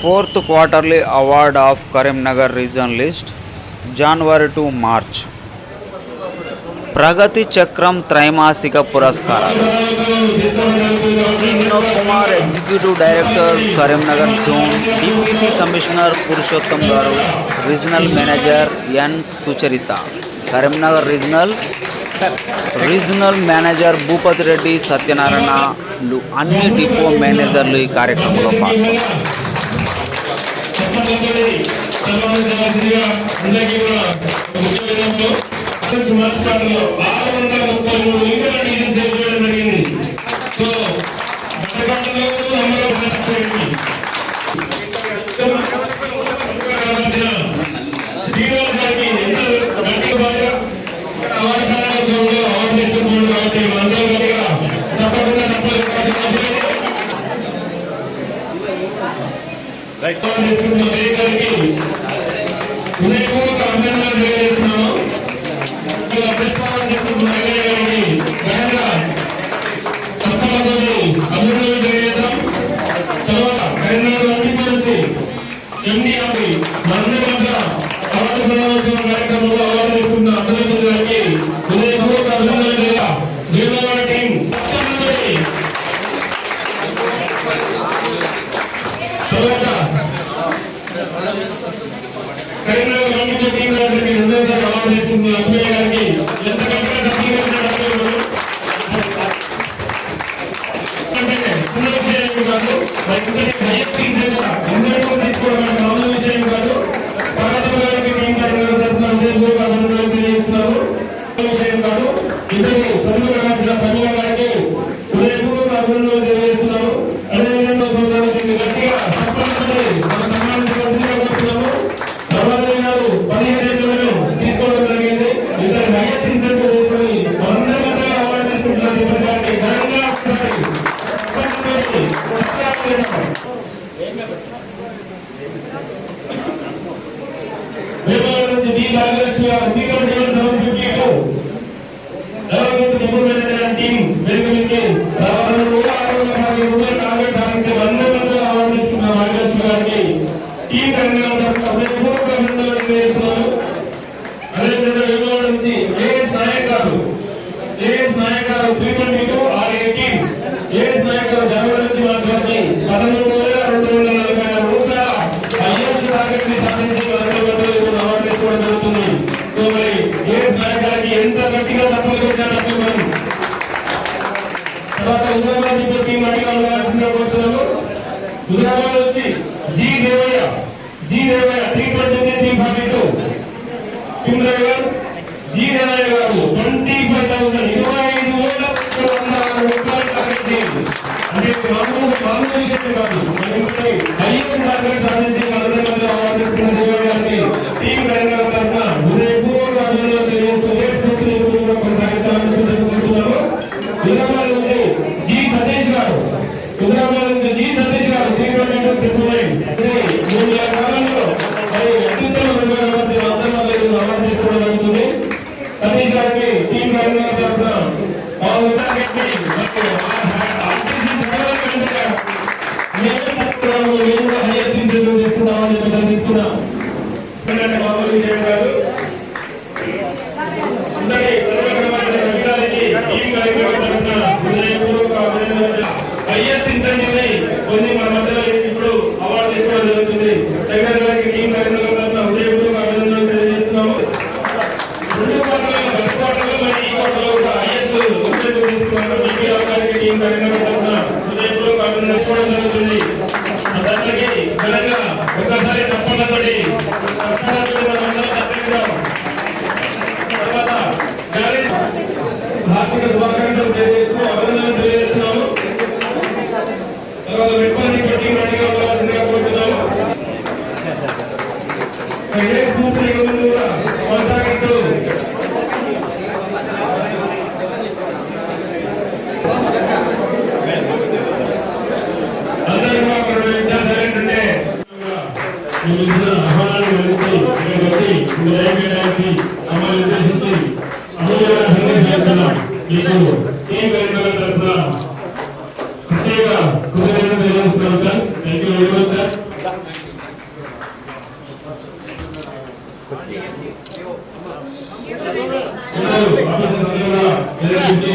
Fourth quarterly award of Karimnagar region list January to March ప్రగతి చక్రం త్రైమాసిక పురస్కారాలు. C. Vinod Kumar executive director Karimnagar zone deputy commissioner Purushottam garu regional manager N. Sucharitha. Karimnagar regional regional manager Bhupathi Reddy సత్యనారాయణలు అన్ని depot మేనేజర్లు ఈ కార్యక్రమంలో పాల్గొన్నారు. మార్చిలో ఆరు వందల ముప్పై మూడు లీటర్ల డీజిల్ చేయడం జరిగింది సో చేస్తున్న వేదికలకి హృదయపూర్వక ఎందుకంటే వేమవరం నుంచి డి నాగలక్ష్మి గారు టీకల్ divine seven fifty two development improvement and team వెలుగునికి రావడం కూడా ఆరు వందల యాభై రూపాయలు టార్గెట్ సాధించి వంద మందిలో అవార్డు తీసుకున్న నాగలక్ష్మి గారికి టీం కరీంనగర్ తరఫున హృదయపూర్వక అభినందనలు తెలియజేస్తున్నాను అదేవిధంగా వేమవరం నుంచి as Naik garu AS Nayak garu three twenty two R eighteen G Devaiah garu twenty five thousand ఇరవై ఐదు వేల అంటే కాదు. టార్గెట్ మా ఉద్యోగానికి జరుగుతుంది. అందరికీ ఘనంగా ఒక్కసారి తప్పనిసరి. తర్వాత హార్దిక శుభాకాంక్షలు తెలియజేస్తూ అభినందనలు తెలియజేస్తున్నాము. తర్వాత మెట్పల్లి పట్టి రెడీగా ఉండాల్సిందిగా కోరుతున్నాము. ఏ స్ఫూర్తి ముందు కూడా ఆహ్వానాన్ని గమనించి ఇక్కడికి వచ్చి ఉదయం కేటాయించి మమ్మల్ని ఉద్దేశించి అమూల్యమైన సంగతి చేస్తున్నాం మీకు టీం కరీంనగర్ తరఫున ప్రత్యేక కృతజ్ఞతలు తెలియజేస్తున్నాం sir thank you very much sir అందరూ ఆఫీసర్ అందరూ కూడా జరిగింది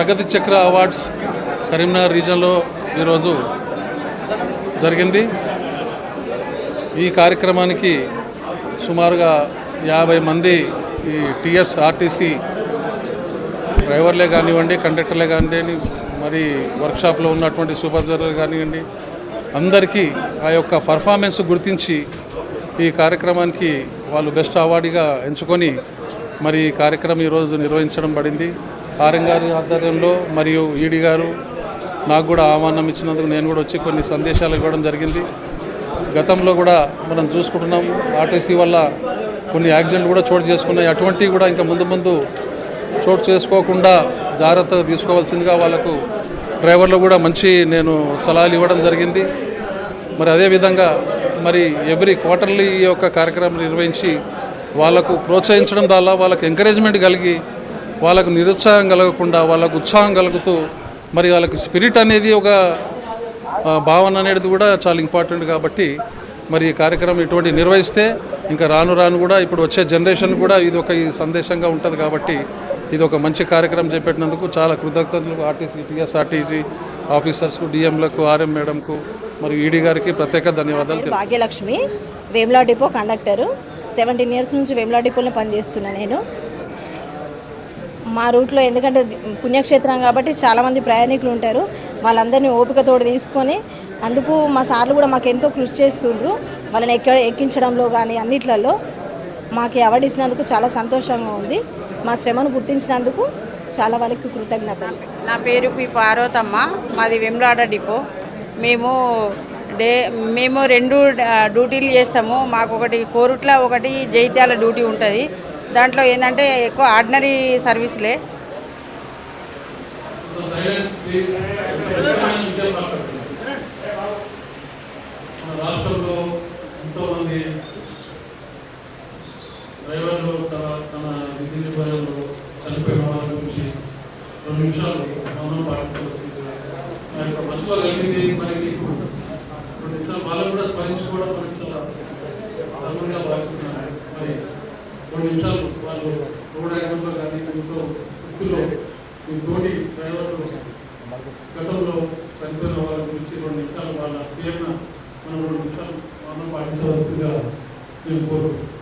ప్రగతి చక్ర అవార్డ్స్ కరీంనగర్ రీజన్లో ఈరోజు జరిగింది. ఈ కార్యక్రమానికి సుమారుగా యాభై మంది ఈ టిఎస్ ఆర్టీసీ డ్రైవర్లే కానివ్వండి కండక్టర్లే కానివ్వండి మరి వర్క్షాప్లో ఉన్నటువంటి సూపర్వైజర్లు కానివ్వండి అందరికీ ఆ యొక్క పర్ఫార్మెన్స్ గుర్తించి ఈ కార్యక్రమానికి వాళ్ళు బెస్ట్ అవార్డుగా ఎంచుకొని మరి ఈ కార్యక్రమం ఈరోజు నిర్వహించడం పడింది. ఆర్ఎం గారి ఆధ్వర్యంలో మరియు ఈడీ గారు నాకు కూడా ఆహ్వానం ఇచ్చినందుకు నేను కూడా వచ్చి కొన్ని సందేశాలు ఇవ్వడం జరిగింది. గతంలో కూడా మనం చూసుకుంటున్నాం ఆర్టీసీ వల్ల కొన్ని యాక్సిడెంట్లు కూడా చోటు చేసుకున్నాయి. అటువంటివి కూడా ఇంకా ముందు ముందు చోటు చేసుకోకుండా జాగ్రత్తగా తీసుకోవాల్సిందిగా వాళ్ళకు డ్రైవర్లు కూడా మంచి నేను సలహాలు ఇవ్వడం జరిగింది. మరి అదేవిధంగా మరి ఎవ్రీ క్వార్టర్లీ ఈ యొక్క కార్యక్రమం నిర్వహించి వాళ్ళకు ప్రోత్సహించడం ద్వారా వాళ్ళకు ఎంకరేజ్మెంట్ కలిగి వాళ్ళకు నిరుత్సాహం కలగకుండా వాళ్ళకు ఉత్సాహం కలుగుతూ మరి వాళ్ళకి స్పిరిట్ అనేది ఒక భావన అనేది కూడా చాలా ఇంపార్టెంట్ కాబట్టి మరి ఈ కార్యక్రమం ఇటువంటి నిర్వహిస్తే ఇంకా రాను రాను కూడా ఇప్పుడు వచ్చే జనరేషన్ కూడా ఇది ఒక ఈ సందేశంగా ఉంటుంది కాబట్టి ఇది ఒక మంచి కార్యక్రమం చేపట్టినందుకు చాలా కృతజ్ఞతలు. ఆర్టీసీ టీఎస్ఆర్టీసీ ఆఫీసర్స్కు డిఎంలకు ఆర్ఎం మేడంకు మరియు ఈడీ గారికి ప్రత్యేక ధన్యవాదాలు Bhagyalakshmi Vemula depot conductor seventeen years నుంచి వేములా డిపోలో పనిచేస్తున్నా నేను. మా రూట్లో ఎందుకంటే పుణ్యక్షేత్రం కాబట్టి చాలామంది ప్రయాణికులు ఉంటారు. వాళ్ళందరినీ ఓపికతోడు తీసుకొని అందుకు మా సార్లు కూడా మాకు ఎంతో కృషి చేస్తుండ్రు. వాళ్ళని ఎక్క ఎక్కించడంలో కానీ అన్నిట్లలో మాకు అవార్డు ఇచ్చినందుకు చాలా సంతోషంగా ఉంది. మా శ్రమను గుర్తించినందుకు చాలా వాళ్ళకి కృతజ్ఞత నా పేరు పి పార్వతమ్మ. మాది వెమ్లాడ డిపో. మేము డే మేము రెండు డ్యూటీలు చేస్తాము. మాకు ఒకటి కోరుట్ల ఒకటి జైత్యాల డ్యూటీ ఉంటుంది. దాంట్లో ఏంటంటే ఎక్కువ ఆర్డినరీ సర్వీసులే. నిమిషాలు వాళ్ళు రోడ్ యాక్సిడెంట్లో కానీ ఎంతో వృత్తిలో ఈ తోటి డ్రైవర్లు గతంలో చనిపోయిన వాళ్ళ గురించి రెండు నిమిషాలు వాళ్ళ పేరున మనం రెండు నిమిషాలు మనం పాటించవలసిందిగా నేను కోరుకుంటున్నాను.